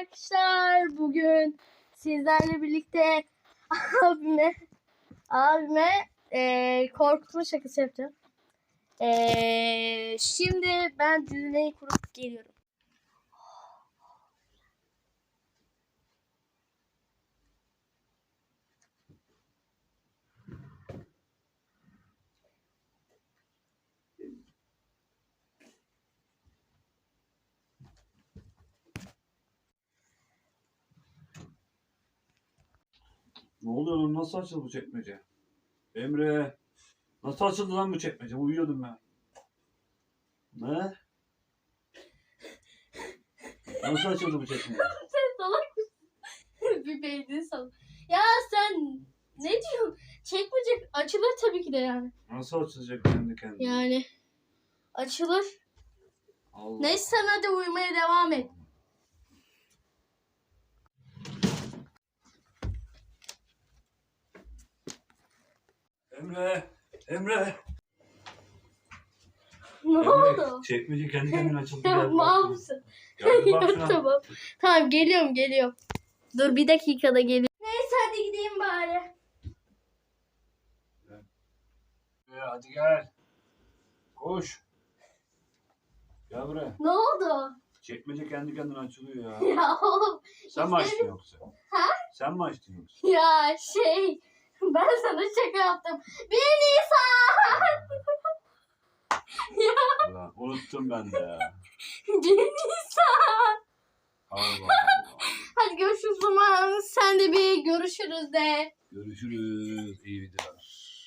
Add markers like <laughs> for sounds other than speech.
Arkadaşlar bugün sizlerle birlikte <laughs> abime abime eee korkutma şakası yapacağım. Eee, şimdi ben cümleyi kurup geliyorum. Ne oluyor lan? Nasıl açıldı bu çekmece? Emre. Nasıl açıldı lan bu çekmece? Uyuyordum ben. Ne? Nasıl açıldı bu çekmece? <laughs> Sen salak mısın? <laughs> bir beynini sal. Ya sen ne diyorsun? Çekmeyecek. Açılır tabii ki de yani. Nasıl açılacak kendi kendine? Yani açılır. Allah. Neyse sen hadi uyumaya devam et. Emre. Emre. Ne Emre. oldu? Çekmece kendi kendine açıldı. Ya Gel <laughs> bak mal şuna. mısın? Gel bak <laughs> Yok, şuna. tamam. Tamam geliyorum geliyorum. Dur bir dakikada geliyorum. Neyse hadi gideyim bari. Emre, Hadi gel. Koş. Gel buraya. Ne oldu? Çekmece kendi kendine açılıyor ya. <laughs> Ya oğlum Sen mi açtın yoksa? Ha? Sen mi açtın yoksa? ya şey <laughs> ben sana şaka yaptım. Bir Nisan. <laughs> ya Ulan unuttum ben de ya. <laughs> bir Nisan. Allah Allah. Hadi görüşürüz o zaman. Sen de bir görüşürüz de. Görüşürüz. İyi videolar.